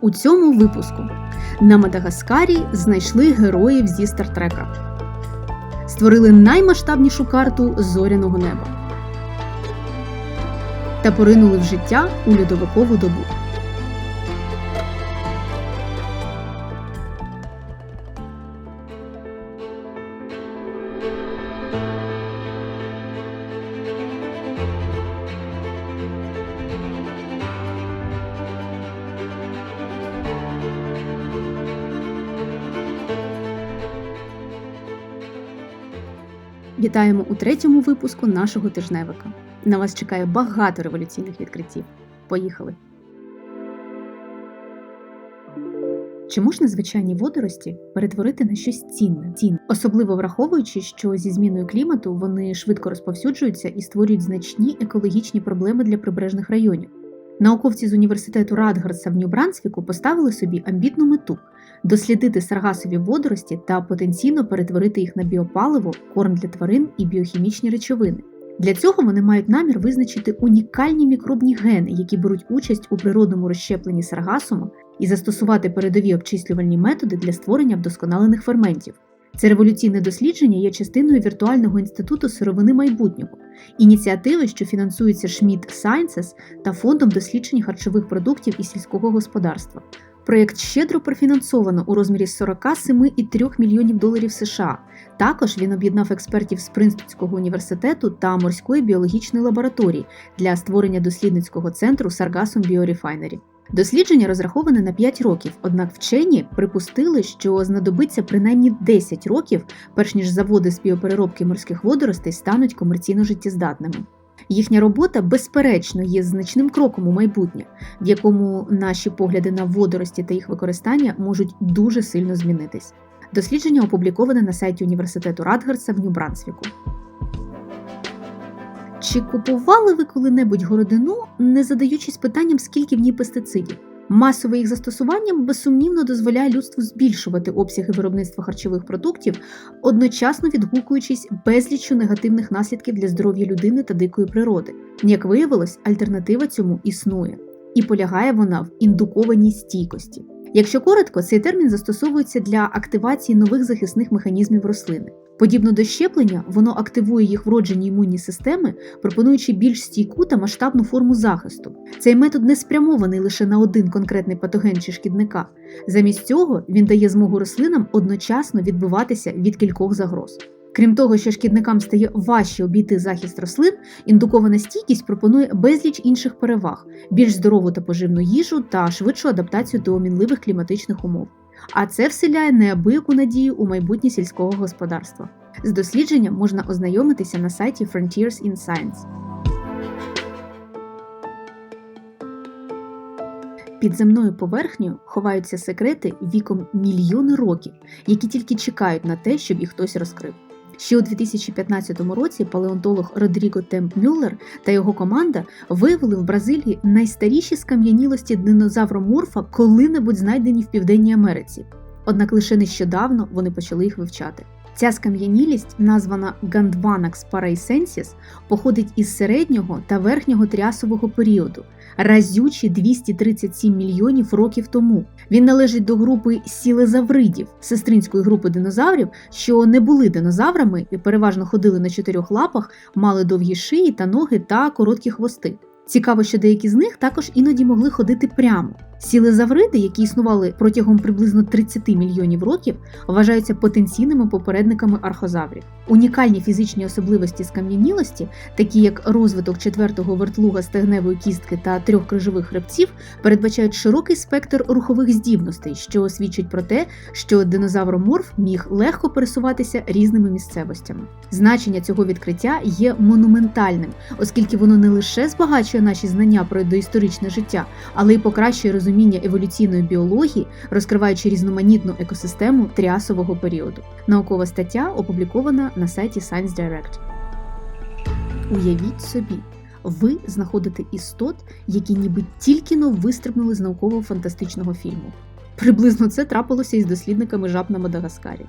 У цьому випуску. На Мадагаскарі знайшли героїв зі Стартрека, створили наймасштабнішу карту зоряного неба та поринули в життя у льодовикову добу. Вітаємо у третьому випуску нашого тижневика. На вас чекає багато революційних відкриттів. Поїхали! Чи можна звичайні водорості перетворити на щось цінне? Цінне, особливо враховуючи, що зі зміною клімату вони швидко розповсюджуються і створюють значні екологічні проблеми для прибережних районів. Науковці з університету Радгарса в Нью-Брансвіку поставили собі амбітну мету дослідити саргасові водорості та потенційно перетворити їх на біопаливо, корм для тварин і біохімічні речовини. Для цього вони мають намір визначити унікальні мікробні гени, які беруть участь у природному розщепленні саргасуму, і застосувати передові обчислювальні методи для створення вдосконалених ферментів. Це революційне дослідження є частиною віртуального інституту сировини майбутнього, ініціативи, що фінансується Schmidt Sciences та фондом досліджень харчових продуктів і сільського господарства. Проєкт щедро профінансовано у розмірі 47,3 мільйонів доларів США. Також він об'єднав експертів з Принстонського університету та морської біологічної лабораторії для створення дослідницького центру Sargassum Biorefinery. Дослідження розраховане на 5 років, однак вчені припустили, що знадобиться принаймні 10 років, перш ніж заводи з біопереробки морських водоростей стануть комерційно життєздатними. Їхня робота, безперечно, є значним кроком у майбутнє, в якому наші погляди на водорості та їх використання можуть дуже сильно змінитись. Дослідження опубліковане на сайті університету Радгарса в Нью-Брансвіку. Чи купували ви коли-небудь городину, не задаючись питанням, скільки в ній пестицидів? Масове їх застосування безсумнівно дозволяє людству збільшувати обсяги виробництва харчових продуктів, одночасно відгукуючись безліччю негативних наслідків для здоров'я людини та дикої природи. Як виявилось, альтернатива цьому існує, і полягає вона в індукованій стійкості. Якщо коротко, цей термін застосовується для активації нових захисних механізмів рослини. Подібно до щеплення, воно активує їх вроджені імунні системи, пропонуючи більш стійку та масштабну форму захисту. Цей метод не спрямований лише на один конкретний патоген чи шкідника. Замість цього він дає змогу рослинам одночасно відбиватися від кількох загроз. Крім того, що шкідникам стає важче обійти захист рослин, індукована стійкість пропонує безліч інших переваг, більш здорову та поживну їжу та швидшу адаптацію до мінливих кліматичних умов. А це вселяє неабияку надію у майбутнє сільського господарства. З дослідженням можна ознайомитися на сайті Frontiers in Science. Під земною поверхнею ховаються секрети віком мільйони років, які тільки чекають на те, щоб їх хтось розкрив. Ще у 2015 році палеонтолог Родріго Темп Мюллер та його команда виявили в Бразилії найстаріші скам'янілості динозавроморфа, коли-небудь знайдені в Південній Америці. Однак лише нещодавно вони почали їх вивчати. Ця скам'янілість, названа Gandvanax paraisensis, походить із середнього та верхнього тріасового періоду, разючі 237 мільйонів років тому. Він належить до групи сілезавридів, сестринської групи динозаврів, що не були динозаврами і переважно ходили на чотирьох лапах, мали довгі шиї та ноги та короткі хвости. Цікаво, що деякі з них також іноді могли ходити прямо. Сілезавриди, які існували протягом приблизно 30 мільйонів років, вважаються потенційними попередниками архозаврів. Унікальні фізичні особливості скам'янілості, такі як розвиток четвертого вертлуга стегневої кістки та трьох крижових хребців, передбачають широкий спектр рухових здібностей, що свідчить про те, що динозавроморф міг легко пересуватися різними місцевостями. Значення цього відкриття є монументальним, оскільки воно не лише збагачує наші знання про доісторичне життя, але й покращує розуміння еволюційної біології, розкриваючи різноманітну екосистему тріасового періоду. Наукова стаття опублікована на сайті Science Direct. Уявіть собі, ви знаходите істот, які ніби тільки но вистрибнули з науково-фантастичного фільму. Приблизно це трапилося із дослідниками жаб на Мадагаскарі.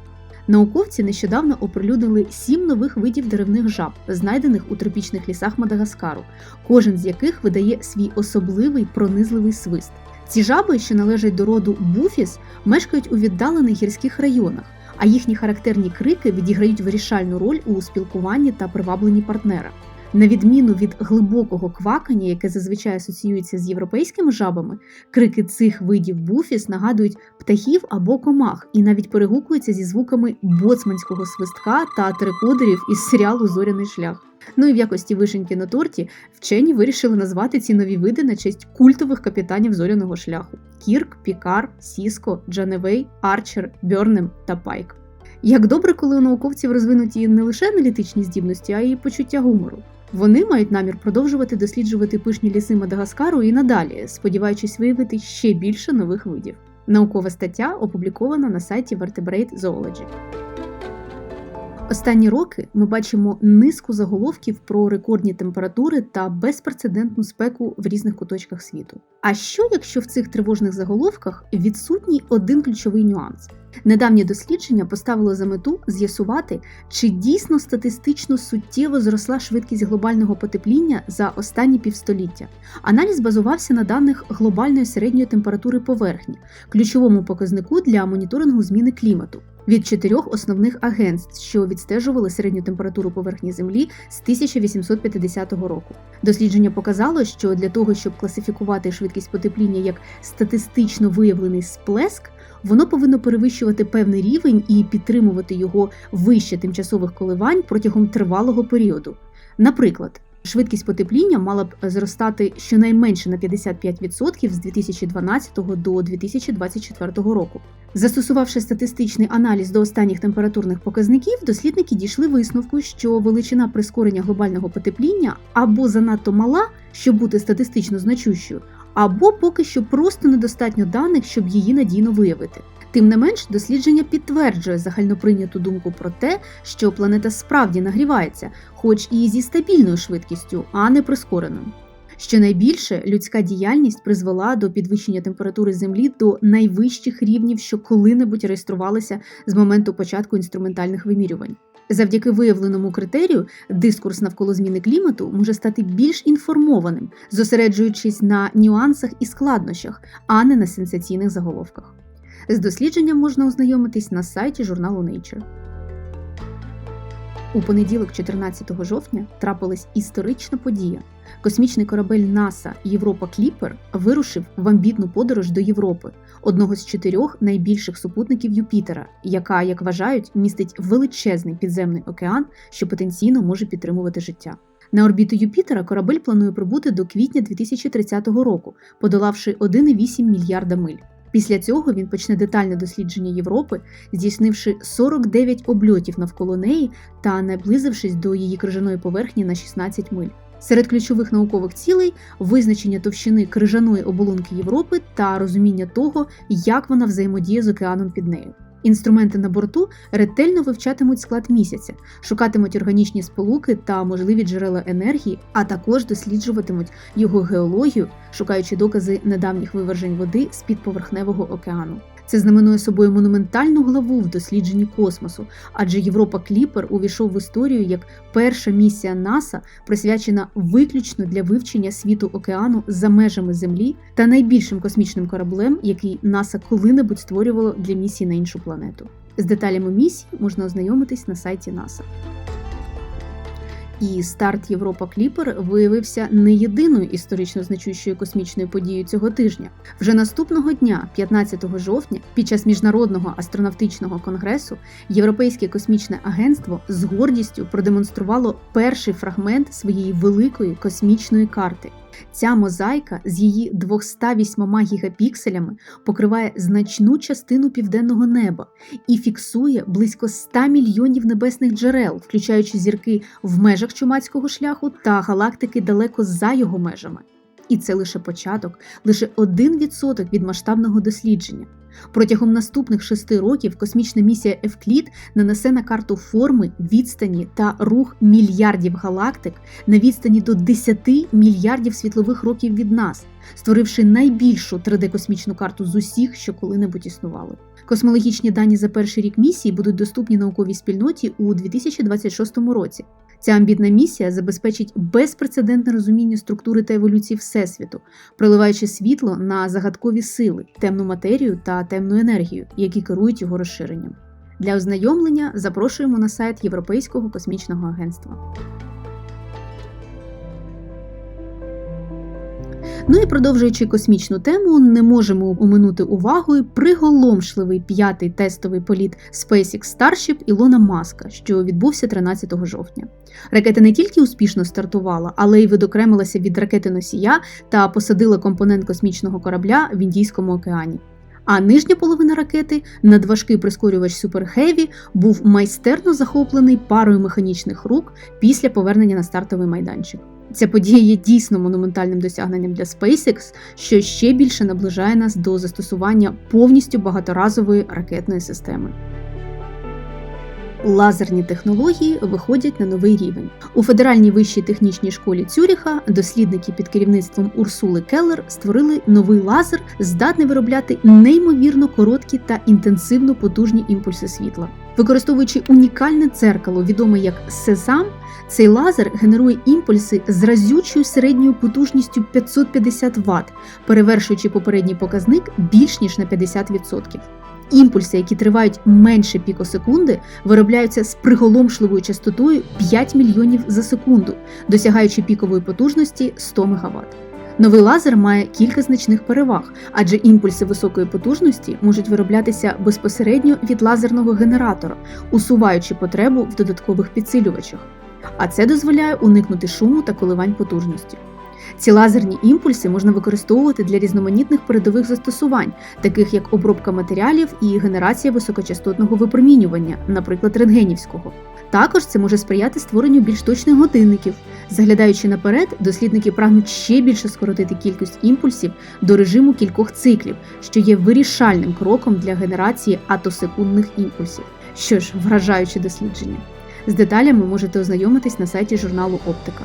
Науковці нещодавно оприлюднили сім нових видів деревних жаб, знайдених у тропічних лісах Мадагаскару, кожен з яких видає свій особливий пронизливий свист. Ці жаби, що належать до роду буфіс, мешкають у віддалених гірських районах, а їхні характерні крики відіграють вирішальну роль у спілкуванні та привабленні партнера. На відміну від глибокого квакання, яке зазвичай асоціюється з європейськими жабами, крики цих видів буфіс нагадують птахів або комах і навіть перегукуються зі звуками боцманського свистка та трикодерів із серіалу Зоряний шлях. Ну і в якості вишеньки на торті вчені вирішили назвати ці нові види на честь культових капітанів зоряного шляху: Кірк, Пікар, Сіско, Джаневей, Арчер, Бьорнем та Пайк. Як добре, коли у науковців розвинуті не лише аналітичні здібності, а й почуття гумору. Вони мають намір продовжувати досліджувати пишні ліси Мадагаскару і надалі, сподіваючись виявити ще більше нових видів. Наукова стаття опублікована на сайті Vertebrate Zoology. Останні роки ми бачимо низку заголовків про рекордні температури та безпрецедентну спеку в різних куточках світу. А що, якщо в цих тривожних заголовках відсутній один ключовий нюанс? Недавнє дослідження поставило за мету з'ясувати, чи дійсно статистично суттєво зросла швидкість глобального потепління за останні півстоліття. Аналіз базувався на даних глобальної середньої температури поверхні, ключовому показнику для моніторингу зміни клімату. Від чотирьох основних агентств, що відстежували середню температуру поверхні Землі з 1850 року. Дослідження показало, що для того, щоб класифікувати швидкість потепління як статистично виявлений сплеск, воно повинно перевищувати певний рівень і підтримувати його вище тимчасових коливань протягом тривалого періоду. Наприклад, швидкість потепління мала б зростати щонайменше на 55% з 2012 до 2024 року. Застосувавши статистичний аналіз до останніх температурних показників, дослідники дійшли висновку, що величина прискорення глобального потепління або занадто мала, щоб бути статистично значущою, або поки що просто недостатньо даних, щоб її надійно виявити. Тим не менш, дослідження підтверджує загальноприйняту думку про те, що планета справді нагрівається, хоч і зі стабільною швидкістю, а не прискореною. Щонайбільше людська діяльність призвела до підвищення температури Землі до найвищих рівнів, що коли-небудь реєструвалися з моменту початку інструментальних вимірювань. Завдяки виявленому критерію, дискурс навколо зміни клімату може стати більш інформованим, зосереджуючись на нюансах і складнощах, а не на сенсаційних заголовках. З дослідженням можна ознайомитись на сайті журналу Nature. У понеділок, 14 жовтня, трапилась історична подія. Космічний корабель НАСА Європа Кліпер вирушив в амбітну подорож до Європи, одного з чотирьох найбільших супутників Юпітера, яка, як вважають, містить величезний підземний океан, що потенційно може підтримувати життя. На орбіту Юпітера корабель планує прибути до квітня 2030 року, подолавши 1,8 мільярда миль. Після цього він почне детальне дослідження Європи, здійснивши 49 обльотів навколо неї та наблизившись до її крижаної поверхні на 16 миль. Серед ключових наукових цілей визначення товщини крижаної оболонки Європи та розуміння того, як вона взаємодіє з океаном під нею. Інструменти на борту ретельно вивчатимуть склад місяця, шукатимуть органічні сполуки та можливі джерела енергії, а також досліджуватимуть його геологію, шукаючи докази недавніх вивержень води з під поверхневого океану. Це знаменує собою монументальну главу в дослідженні космосу, адже Європа Кліпер увійшов в історію як перша місія НАСА, присвячена виключно для вивчення світу океану за межами Землі та найбільшим космічним кораблем, який НАСА коли-небудь створювало для місії на іншу планету. З деталями місії можна ознайомитись на сайті НАСА. І старт Європа Кліпер виявився не єдиною історично значущою космічною подією цього тижня. Вже наступного дня, 15 жовтня, під час міжнародного астронавтичного конгресу, Європейське космічне агентство з гордістю продемонструвало перший фрагмент своєї великої космічної карти. Ця мозаїка з її 208 гігапікселями покриває значну частину південного неба і фіксує близько 100 мільйонів небесних джерел, включаючи зірки в межах чумацького шляху та галактики далеко за його межами. І це лише початок, лише 1% від масштабного дослідження. Протягом наступних шести років космічна місія Евклід нанесе на карту форми, відстані та рух мільярдів галактик на відстані до 10 мільярдів світлових років від нас. створивши найбільшу 3D-космічну карту з усіх, що коли-небудь існували. Космологічні дані за перший рік місії будуть доступні науковій спільноті у 2026 році. Ця амбітна місія забезпечить безпрецедентне розуміння структури та еволюції Всесвіту, проливаючи світло на загадкові сили, темну матерію та темну енергію, які керують його розширенням. Для ознайомлення запрошуємо на сайт Європейського космічного агентства. Ну і продовжуючи космічну тему, не можемо оминути увагою приголомшливий п'ятий тестовий політ SpaceX Starship Ілона Маска, що відбувся 13 жовтня. Ракета не тільки успішно стартувала, але й видокремилася від ракети носія та посадила компонент космічного корабля в Індійському океані. А нижня половина ракети, надважкий прискорювач Super Heavy, був майстерно захоплений парою механічних рук після повернення на стартовий майданчик. Ця подія є дійсно монументальним досягненням для SpaceX, що ще більше наближає нас до застосування повністю багаторазової ракетної системи. Лазерні технології виходять на новий рівень. У Федеральній вищій технічній школі Цюріха дослідники під керівництвом Урсули Келлер створили новий лазер, здатний виробляти неймовірно короткі та інтенсивно потужні імпульси світла. Використовуючи унікальне дзеркало, відоме як Сезам, цей лазер генерує імпульси з разючою середньою потужністю 550 Вт, перевершуючи попередній показник більш ніж на 50%. Імпульси, які тривають менше пікосекунди, виробляються з приголомшливою частотою 5 мільйонів за секунду, досягаючи пікової потужності 100 МВт. Новий лазер має кілька значних переваг, адже імпульси високої потужності можуть вироблятися безпосередньо від лазерного генератора, усуваючи потребу в додаткових підсилювачах. А це дозволяє уникнути шуму та коливань потужності. Ці лазерні імпульси можна використовувати для різноманітних передових застосувань, таких як обробка матеріалів і генерація високочастотного випромінювання, наприклад, рентгенівського. Також це може сприяти створенню більш точних годинників. Заглядаючи наперед, дослідники прагнуть ще більше скоротити кількість імпульсів до режиму кількох циклів, що є вирішальним кроком для генерації атосекундних імпульсів. Що ж, вражаюче дослідження. З деталями можете ознайомитись на сайті журналу Оптика.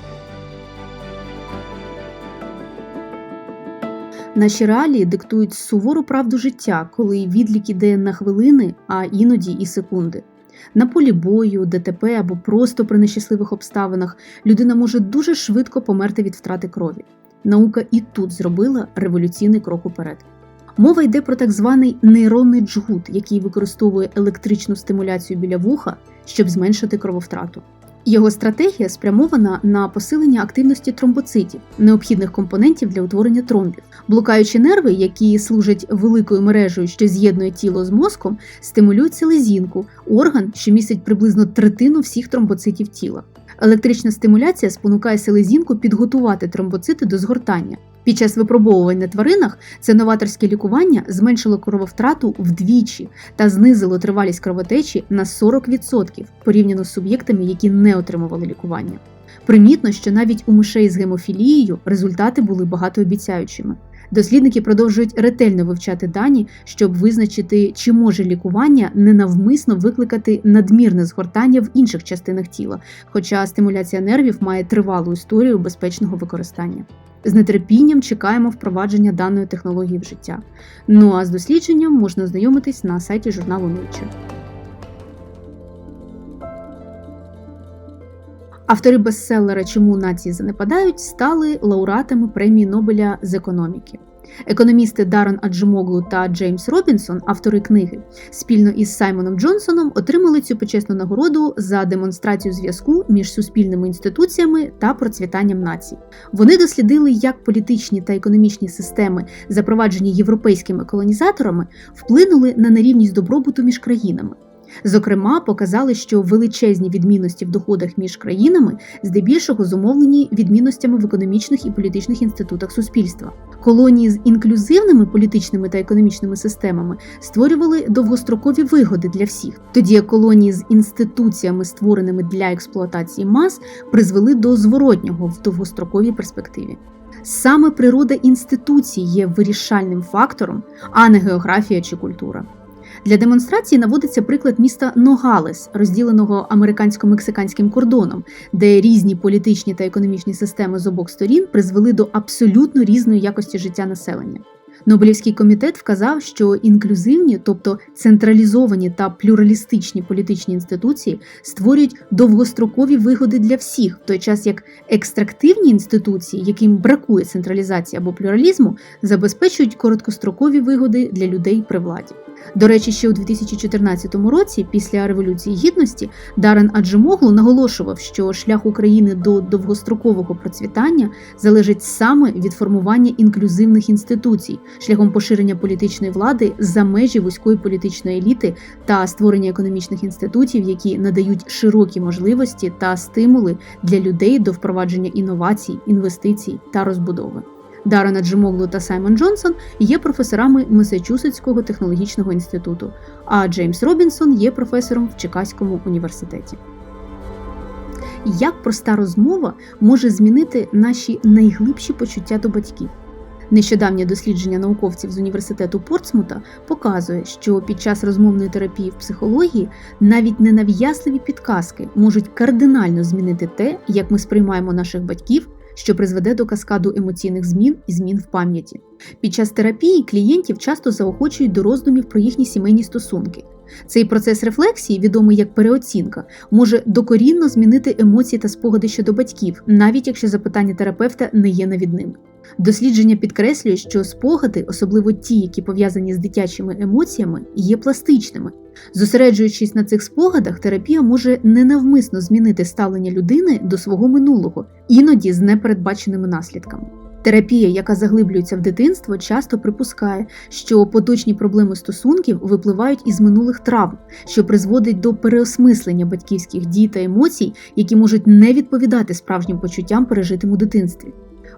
Наші реалії диктують сувору правду життя, коли відлік іде на хвилини, а іноді і секунди. На полі бою, ДТП або просто при нещасливих обставинах людина може дуже швидко померти від втрати крові. Наука і тут зробила революційний крок уперед. Мова йде про так званий нейронний джгут, який використовує електричну стимуляцію біля вуха, щоб зменшити крововтрату. Його стратегія спрямована на посилення активності тромбоцитів, необхідних компонентів для утворення тромбів. Блукаючі нерви, які служать великою мережею, що з'єднує тіло з мозком, стимулюють селезінку, орган, що містить приблизно третину всіх тромбоцитів тіла. Електрична стимуляція спонукає селезінку підготувати тромбоцити до згортання. Під час випробовувань на тваринах це новаторське лікування зменшило крововтрату вдвічі та знизило тривалість кровотечі на 40% порівняно з суб'єктами, які не отримували лікування. Примітно, що навіть у мишей з гемофілією результати були багатообіцяючими. Дослідники продовжують ретельно вивчати дані, щоб визначити, чи може лікування ненавмисно викликати надмірне згортання в інших частинах тіла, хоча стимуляція нервів має тривалу історію безпечного використання. З нетерпінням чекаємо впровадження даної технології в життя. Ну а з дослідженням можна ознайомитись на сайті журналу Nature. Автори бестселера Чому нації занепадають стали лауреатами премії Нобеля з економіки. Економісти Даррен Аджимоглу та Джеймс Робінсон, автори книги, спільно із Саймоном Джонсоном отримали цю почесну нагороду за демонстрацію зв'язку між суспільними інституціями та процвітанням націй. Вони дослідили, як політичні та економічні системи, запроваджені європейськими колонізаторами, вплинули на нерівність добробуту між країнами. Зокрема, показали, що величезні відмінності в доходах між країнами здебільшого зумовлені відмінностями в економічних і політичних інститутах суспільства. Колонії з інклюзивними політичними та економічними системами створювали довгострокові вигоди для всіх, тоді як колонії з інституціями, створеними для експлуатації мас, призвели до зворотнього в довгостроковій перспективі. Саме природа інституцій є вирішальним фактором, а не географія чи культура. Для демонстрації наводиться приклад міста Ногалес, розділеного американсько-мексиканським кордоном, де різні політичні та економічні системи з обох сторін призвели до абсолютно різної якості життя населення. Нобелівський комітет вказав, що інклюзивні, тобто централізовані та плюралістичні політичні інституції створюють довгострокові вигоди для всіх, в той час як екстрактивні інституції, яким бракує централізації або плюралізму, забезпечують короткострокові вигоди для людей при владі. До речі, ще у 2014 році, після Революції Гідності, Дарен Аджимоглу наголошував, що шлях України до довгострокового процвітання залежить саме від формування інклюзивних інституцій, шляхом поширення політичної влади за межі вузької політичної еліти та створення економічних інститутів, які надають широкі можливості та стимули для людей до впровадження інновацій, інвестицій та розбудови. Дарена Джимоглу та Саймон Джонсон є професорами Месачусетського технологічного інституту, а Джеймс Робінсон є професором в Чикаському університеті. Як проста розмова може змінити наші найглибші почуття до батьків? Нещодавнє дослідження науковців з університету Портсмута показує, що під час розмовної терапії в психології навіть ненав'язливі підказки можуть кардинально змінити те, як ми сприймаємо наших батьків що призведе до каскаду емоційних змін і змін в пам'яті. Під час терапії клієнтів часто заохочують до роздумів про їхні сімейні стосунки. Цей процес рефлексії, відомий як переоцінка, може докорінно змінити емоції та спогади щодо батьків, навіть якщо запитання терапевта не є навідними. Дослідження підкреслює, що спогади, особливо ті, які пов'язані з дитячими емоціями, є пластичними. Зосереджуючись на цих спогадах, терапія може ненавмисно змінити ставлення людини до свого минулого, іноді з непередбаченими наслідками. Терапія, яка заглиблюється в дитинство, часто припускає, що поточні проблеми стосунків випливають із минулих травм, що призводить до переосмислення батьківських дій та емоцій, які можуть не відповідати справжнім почуттям, пережитим у дитинстві.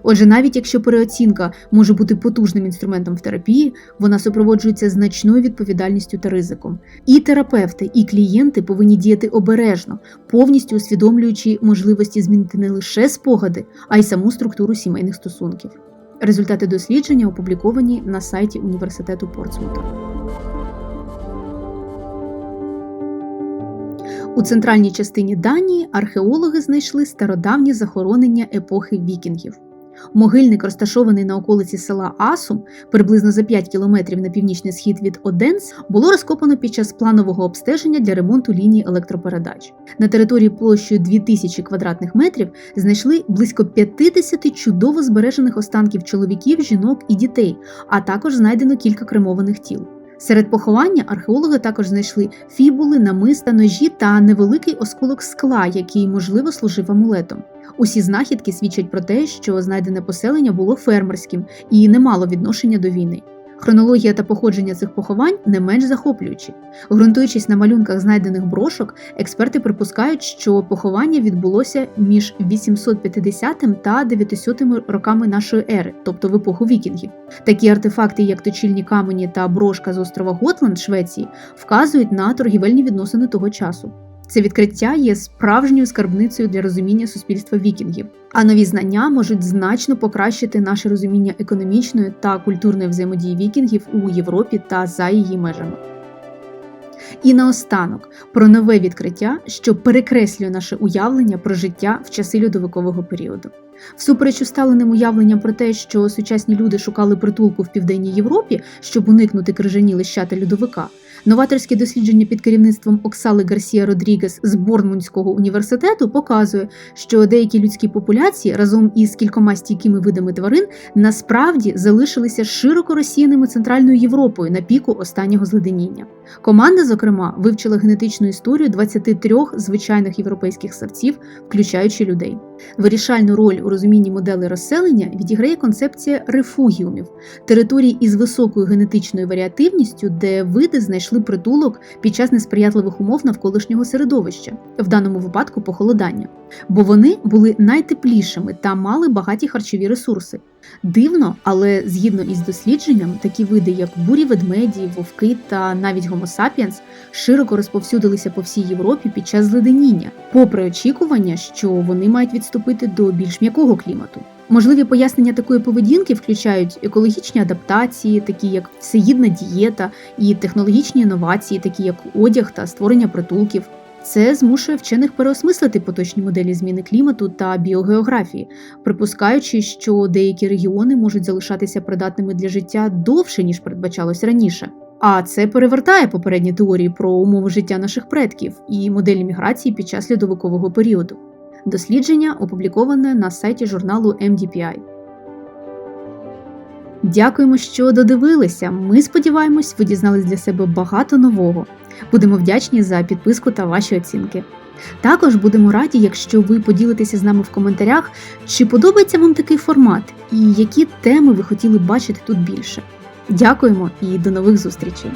Отже, навіть якщо переоцінка може бути потужним інструментом в терапії, вона супроводжується значною відповідальністю та ризиком. І терапевти, і клієнти повинні діяти обережно, повністю усвідомлюючи можливості змінити не лише спогади, а й саму структуру сімейних стосунків. Результати дослідження опубліковані на сайті університету Портсмута. У центральній частині Данії археологи знайшли стародавні захоронення епохи вікінгів. Могильник, розташований на околиці села Асум, приблизно за 5 кілометрів на північний схід від Оденс, було розкопано під час планового обстеження для ремонту лінії електропередач. На території площею 2000 квадратних метрів знайшли близько 50 чудово збережених останків чоловіків, жінок і дітей, а також знайдено кілька кремованих тіл. Серед поховання археологи також знайшли фібули, намиста, ножі та невеликий осколок скла, який, можливо, служив амулетом. Усі знахідки свідчать про те, що знайдене поселення було фермерським і не мало відношення до війни. Хронологія та походження цих поховань не менш захоплюючі. Ґрунтуючись на малюнках знайдених брошок, експерти припускають, що поховання відбулося між 850 та 900 роками нашої ери, тобто в епоху вікінгів. Такі артефакти, як точильні камені та брошка з острова Готланд, Швеції, вказують на торгівельні відносини того часу. Це відкриття є справжньою скарбницею для розуміння суспільства вікінгів, а нові знання можуть значно покращити наше розуміння економічної та культурної взаємодії вікінгів у Європі та за її межами. І наостанок про нове відкриття, що перекреслює наше уявлення про життя в часи льодовикового періоду. Всупереч усталеним уявленням про те, що сучасні люди шукали притулку в південній Європі, щоб уникнути крижані лищата льодовика. Новаторське дослідження під керівництвом Оксали Гарсія Родрігес з Борнмунського університету показує, що деякі людські популяції разом із кількома стійкими видами тварин насправді залишилися широко розсіяними центральною Європою на піку останнього зледеніння. Команда, зокрема, вивчила генетичну історію 23 звичайних європейських савців, включаючи людей. Вирішальну роль у розумінні моделей розселення відіграє концепція рефугіумів територій із високою генетичною варіативністю, де види знайшли притулок під час несприятливих умов навколишнього середовища, в даному випадку похолодання, бо вони були найтеплішими та мали багаті харчові ресурси. Дивно, але згідно із дослідженням, такі види, як бурі ведмеді, вовки та навіть гомосапіенс, широко розповсюдилися по всій Європі під час зледеніння, попри очікування, що вони мають відступити до більш м'якого клімату. Можливі пояснення такої поведінки включають екологічні адаптації, такі як всеїдна дієта, і технологічні інновації, такі як одяг та створення притулків. Це змушує вчених переосмислити поточні моделі зміни клімату та біогеографії, припускаючи, що деякі регіони можуть залишатися придатними для життя довше ніж передбачалось раніше. А це перевертає попередні теорії про умови життя наших предків і моделі міграції під час льодовикового періоду. Дослідження опубліковане на сайті журналу MDPI. Дякуємо, що додивилися. Ми сподіваємось, ви дізнались для себе багато нового. Будемо вдячні за підписку та ваші оцінки. Також будемо раді, якщо ви поділитеся з нами в коментарях, чи подобається вам такий формат і які теми ви хотіли бачити тут більше. Дякуємо і до нових зустрічей!